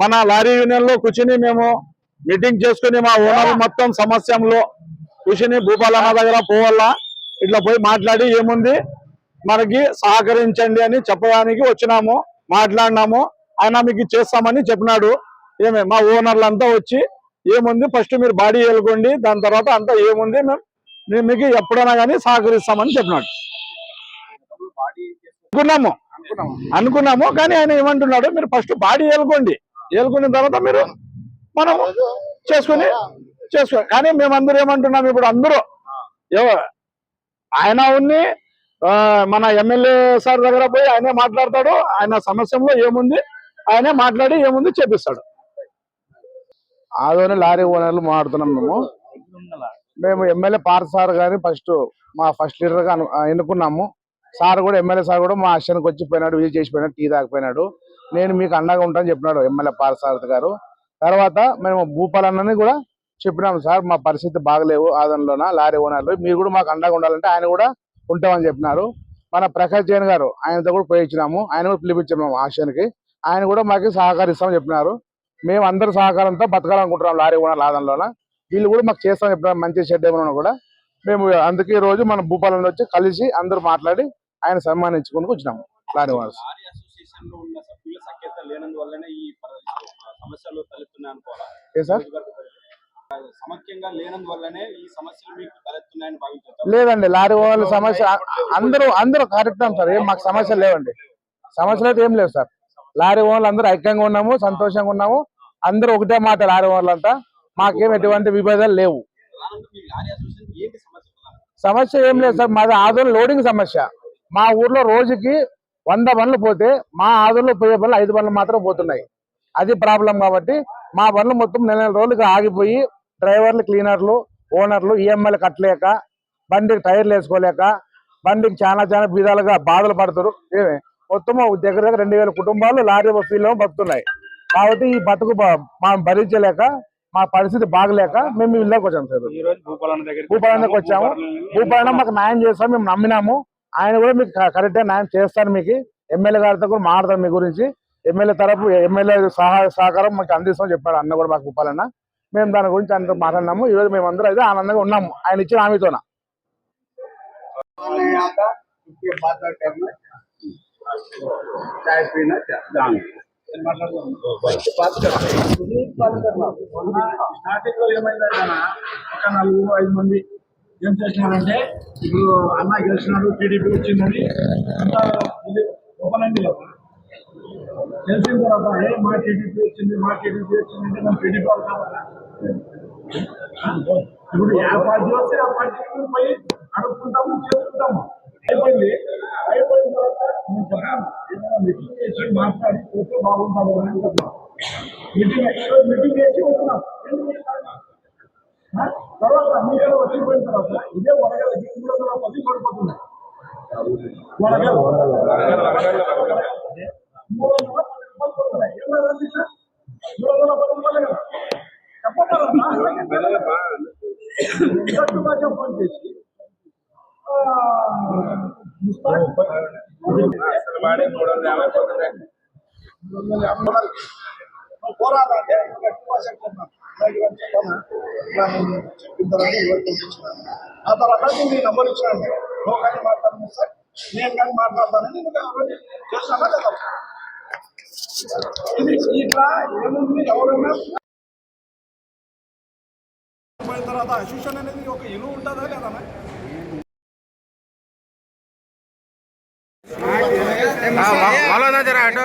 మన లారీ యూనియన్లో కూర్చుని మేము మీటింగ్ చేసుకుని మా ఓనర్ మొత్తం సమస్యలో కూర్చుని భూపాలన్న దగ్గర పోవాలా? ఇట్లా పోయి మాట్లాడి ఏముంది? మనకి సహకరించండి అని చెప్పడానికి వచ్చినాము మాట్లాడినాము. ఆయన మీకు చేస్తామని చెప్పినాడు. ఏమే మా ఓనర్లంతా వచ్చి ఏముంది? ఫస్ట్ మీరు బాడీ వెళ్ళుకోండి దాని తర్వాత అంతా ఏముంది? మేము మేము మీకు ఎప్పుడైనా కానీ సహకరిస్తామని చెప్పినాడు. అనుకున్నాము. అనుకున్నాము. కానీ ఆయన ఏమంటున్నాడు మీరు ఫస్ట్ బాడీ ఏలుకోండి. ఏలుకున్న తర్వాత మీరు మనము చేసుకుని చేసుకో కానీ మేమందరూ ఏమంటున్నాం ఇప్పుడు అందరూ. ఆయన ఉన్ని మన ఎమ్మెల్యే సార్ దగ్గర పోయి ఆయనే మాట్లాడతాడు ఆయన సమస్యలో ఏముంది ఆయనే మాట్లాడి ఏముంది చేపిస్తాడు ఆదోని లారీ ఓనర్లు మాట్లాడుతున్నాం మేము. మేము ఎమ్మెల్యే పార్థ సార్ గారిని ఫస్ట్ మా ఫస్ట్ లీడర్గా ఎన్నుకున్నాము. సార్ కూడా ఎమ్మెల్యే సార్ కూడా మా అశ్వనికి వచ్చి పోయినాడు విజిట్ చేసిపోయినాడు టీ తాగిపోయినాడు. నేను మీకు అండగా ఉంటానని చెప్పినాడు ఎమ్మెల్యే పారసారథి గారు. తర్వాత మేము భూపాలన్నని కూడా చెప్పినాము సార్ మా పరిస్థితి బాగలేవు ఆదోనిలోన లారీ ఓనర్లు. మీరు కూడా మాకు అండగా ఉండాలంటే ఆయన కూడా ఉంటామని చెప్పినారు. మన ప్రకాష్ జైన్ గారు ఆయనతో కూడా పోయి ఇచ్చినాము ఆయన కూడా పిలిపించాము ఆశయానికి ఆయన కూడా మాకు సహకరిస్తామని చెప్పినారు. మేము అందరి సహకారంతో బతకాలనుకుంటున్నాం లారీ ఓనర్ ఆదంలోన వీళ్ళు కూడా మాకు చేస్తామని చెప్పినారు. మంచి షెడ్ ఏమైనా కూడా. మేము అందుకే రోజు మన భూపాలను వచ్చి కలిసి అందరూ మాట్లాడి ఆయన సన్మానించుకుని వచ్చినాము. లారీ భావించారు లేదండి లారీ ఓనర్ల సమస్య అందరూ అందరూ కరెక్ట్ సార్ ఏం మాకు సమస్యలు లేవండి. సమస్యలు అయితే ఏం లేవు సార్. లారీ ఓనర్లు అందరూ ఐక్యంగా ఉన్నాము సంతోషంగా ఉన్నాము. అందరూ ఒకటే మాట లారీ అంతా మాకేం ఎటువంటి విభేదాలు లేవు? సమస్య? ఏం లేదు సార్ మాది ఆదోళన లోడింగ్ సమస్య. మా ఊర్లో రోజుకి వంద బండ్లు పోతే మా ఆదోళనలో పోయే బండ్లు ఐదు బండ్లు మాత్రం పోతున్నాయి. అది ప్రాబ్లం కాబట్టి మా బండ్లు మొత్తం నెల నెల రోజులుగా ఆగిపోయి డ్రైవర్లు క్లీనర్లు ఓనర్లు ఈఎంఐలు కట్టలేక బండికి టైర్లు వేసుకోలేక బండికి చాలా చాలా విధాలుగా బాధలు పడుతారు. మొత్తం ఒక దగ్గర దగ్గర రెండు వేల కుటుంబాలు లారీ ఫీల్లో బతుకుతున్నాయి. కాబట్టి ఈ బతుకు మనం భరించలేక మా పరిస్థితి బాగలేక మేము ఇళ్ళకి వచ్చాం సార్. భూపాలన్నకు వచ్చాము. భూపాలన్న మాకు న్యాయం చేస్తాం మేము నమ్మినాము. ఆయన కూడా మీకు కరెక్ట్ న్యాయం చేస్తాను మీకు. ఎమ్మెల్యే గారితో కూడా మాట్లాడతాను మీ గురించి. ఎమ్మెల్యే తరపు ఎమ్మెల్యే సహాయ సహకారం మాకు అందిస్తామని చెప్పాడు అన్న కూడా మాకు ఉప్పాలన్న. మేము దాని గురించి ఆయనతో మాట్లాడినాము. ఈ రోజు మేము అందరూ అయితే ఆనందంగా ఉన్నాము. ఆయన ఇచ్చిన హామీతోన. స్టార్టింగ్లో ఒక నలుగురు ఐదు మంది ఏం చేసినారంటే ఇప్పుడు అన్న గెలిచినాడు టీడీపీ వచ్చిందని అంతా ఇది ఓపెన్ అయింది తర్వాత ఏ మా టీడీపీ వచ్చింది మా టీడీపీ వచ్చింది అంటే మేము టీడీపీ వాళ్ళు ఇప్పుడు ఏ పార్టీ వస్తే ఆ పార్టీకి పోయి అడుక్కుంటాము చేసుకుంటాము. అయిపోయింది. అయిపోయిన తర్వాత నేను చెప్పాను ఏదైనా మీటింగ్ చేసి మాట్లాడి పోతే బాగుంటాము అని చెప్పాను. మీటింగ్ మీటింగ్ చేసి వచ్చినాం ఎందుకు తర్వాత మీరు వచ్చిపోయిన తర్వాత ఇదే వరగలకి మూడు వందల పది పడిపోతుంది వరగల మూడు వందల పది రూపాయలు పడుతున్నాయి. ఏం కాదండి సార్? మూడు వందల పది రూపాయలే కదా చెప్పగలరా? ఇంతకు భాష ఫోన్ చేసి ఆ, ముస్తాక్ పోరాదంటే చెప్పిన పంపించినాను ఆ తర్వాత నేను నంబర్ ఇచ్చినాను నువ్వు కానీ మాట్లాడను సార్ నేను కానీ మాట్లాడతానని నేను చేస్తానా కదా ఇట్లా ఏముంది ఎవరన్నా పోయిన తర్వాత అసోసియేషన్ అనేది ఒక ఇల్లు ఉంటుందా లేదా మౌలానా జరా అటు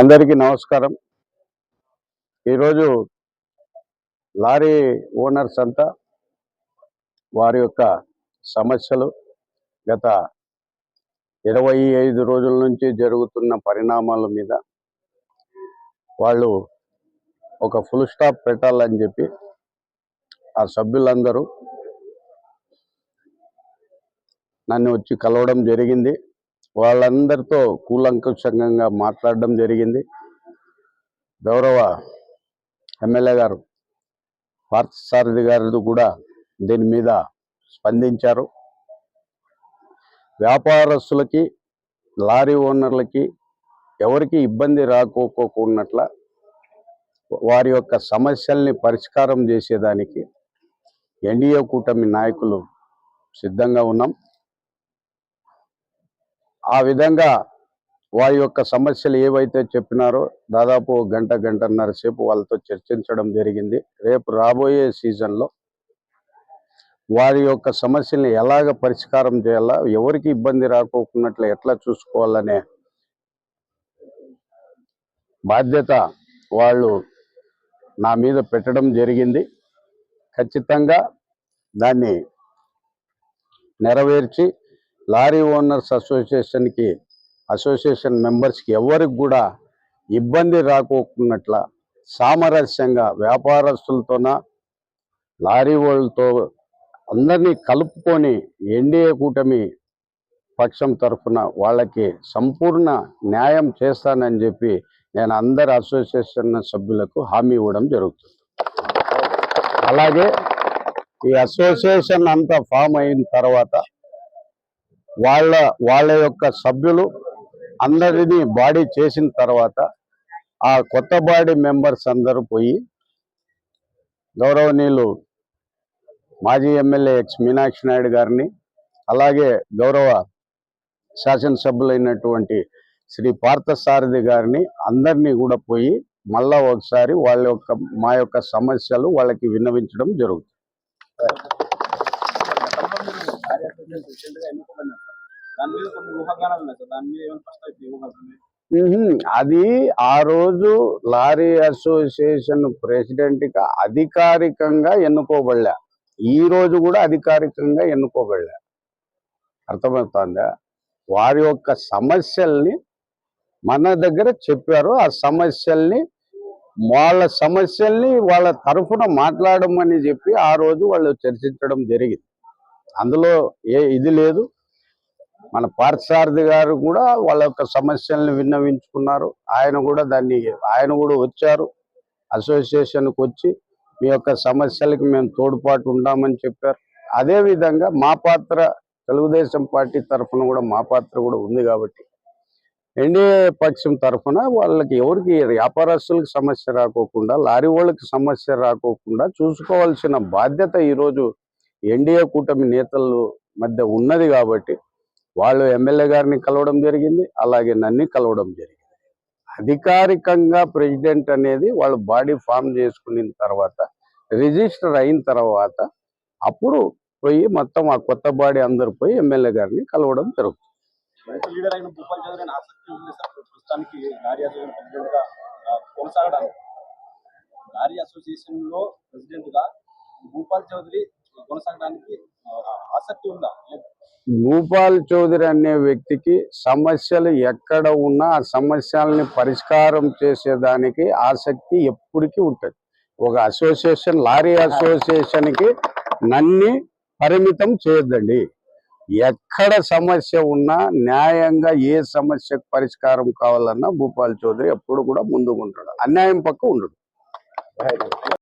అందరికీ నమస్కారం. ఈరోజు లారీ ఓనర్స్ అంతా వారి యొక్క సమస్యలు గత ఇరవై ఐదు రోజుల నుంచి జరుగుతున్న పరిణామాల మీద వాళ్ళు ఒక ఫుల్ స్టాప్ పెట్టాలని చెప్పి ఆ సభ్యులందరూ నన్ను వచ్చి కలవడం జరిగింది. వాళ్ళందరితో కూలంకుషంగా మాట్లాడడం జరిగింది. గౌరవ ఎమ్మెల్యే గారు పార్థసారథి గారు కూడా దీని మీద స్పందించారు. వ్యాపారస్తులకి లారీ ఓనర్లకి ఎవరికి ఇబ్బంది రాకోకోకున్నట్ల వారి యొక్క సమస్యల్ని పరిష్కారం చేసేదానికి ఎన్డీఏ కూటమి నాయకులు సిద్ధంగా ఉన్నాం. ఆ విధంగా వారి యొక్క సమస్యలు ఏవైతే చెప్పినారో దాదాపు గంట గంటన్నర సేపు వాళ్ళతో చర్చించడం జరిగింది. రేపు రాబోయే సీజన్లో వారి యొక్క సమస్యల్ని ఎలాగ పరిష్కారం చేయాలా ఎవరికి ఇబ్బంది రాకోకున్నట్లు ఎట్లా చూసుకోవాలనే బాధ్యత వాళ్ళు నా మీద పెట్టడం జరిగింది. ఖచ్చితంగా దాన్ని నెరవేర్చి లారీ ఓనర్స్ అసోసియేషన్కి అసోసియేషన్ మెంబర్స్కి ఎవరికి కూడా ఇబ్బంది రాకోకున్నట్ల సామరస్యంగా వ్యాపారస్తులతోన లారీ వాళ్ళతో అందరినీ కలుపుకొని ఎన్డీఏ కూటమి పక్షం తరఫున వాళ్ళకి సంపూర్ణ న్యాయం చేస్తానని చెప్పి నేను అందరి అసోసియేషన్ సభ్యులకు హామీ ఇవ్వడం జరుగుతుంది. అలాగే ఈ అసోసియేషన్ అంతా ఫామ్ అయిన తర్వాత వాళ్ళ వాళ్ళ యొక్క సభ్యులు అందరినీ బాడీ చేసిన తర్వాత ఆ కొత్త బాడీ మెంబర్స్ అందరూ పోయి గౌరవనీయులు మాజీ ఎమ్మెల్యే ఎక్స్ మీనాక్షి నాయుడు గారిని అలాగే గౌరవ శాసనసభ్యులైనటువంటి శ్రీ పార్థసారథి గారిని అందరినీ కూడా పోయి మళ్ళా ఒకసారి వాళ్ళ యొక్క మా యొక్క సమస్యలు వాళ్ళకి విన్నవించడం జరుగుతుంది దాని మీద కొన్ని ఊహాగానాలు ఉన్నాయి సార్. దాని మీద ఏమైనా ఫస్ట్ అయితే అది ఆ రోజు లారీ అసోసియేషన్ ప్రెసిడెంట్ అధికారికంగా ఎన్నుకోబడలే. ఈ రోజు కూడా అధికారికంగా ఎన్నుకోబడలే. అర్థమవుతుందా? వారి యొక్క సమస్యల్ని మన దగ్గర చెప్పారు. ఆ సమస్యల్ని వాళ్ళ సమస్యల్ని వాళ్ళ తరఫున మాట్లాడమని చెప్పి ఆ రోజు వాళ్ళు చర్చించడం జరిగింది. అందులో ఏ ఇది లేదు. మన పార్థసారథి గారు కూడా వాళ్ళ యొక్క సమస్యల్ని విన్నవించుకున్నారు. ఆయన కూడా దాన్ని ఆయన కూడా వచ్చారు. అసోసియేషన్కి వచ్చి మీ యొక్క సమస్యలకి మేము తోడ్పాటు ఉండామని చెప్పారు. అదే విధంగా మా పాత్ర తెలుగుదేశం పార్టీ తరఫున కూడా మా పాత్ర కూడా ఉంది కాబట్టి ఎన్డీఏ పక్షం తరఫున వాళ్ళకి ఎవరికి వ్యాపారస్తులకు సమస్య రాకోకుండా లారీ వాళ్ళకి సమస్య రాకోకుండా చూసుకోవాల్సిన బాధ్యత ఈరోజు ఎన్డీఏ కూటమి నేతలు మధ్య ఉన్నది కాబట్టి వాళ్ళు ఎమ్మెల్యే గారిని కలవడం జరిగింది అలాగే నన్ను కలవడం జరిగింది. అధికారికంగా ప్రెసిడెంట్ అనేది వాళ్ళు బాడీ ఫామ్ చేసుకున్న తర్వాత రిజిస్టర్ అయిన తర్వాత అప్పుడు పోయి మొత్తం ఆ కొత్త బాడీ అందరు పోయి ఎమ్మెల్యే గారిని కలవడం జరుగుతుంది. కొనసాగడానికి. అసోసియేషన్లో ప్రెసిడెంట్గా భూపాల్ చౌదరి కొనసాగడానికి ఆసక్తి ఉందా? భూపాల్ చౌదరి అనే వ్యక్తికి సమస్యలు ఎక్కడ ఉన్నా ఆ సమస్యల్ని పరిష్కారం చేసేదానికి ఆసక్తి ఎప్పటికీ ఉంటుంది. ఒక అసోసియేషన్ లారీ అసోసియేషన్కి నన్ని పరిమితం చేయొద్దండి. ఎక్కడ సమస్య ఉన్నా న్యాయంగా ఏ సమస్యకు పరిష్కారం కావాలన్నా భూపాల్ చౌదరి ఎప్పుడు కూడా ముందుకుంటాడు. అన్యాయం పక్క ఉండడు.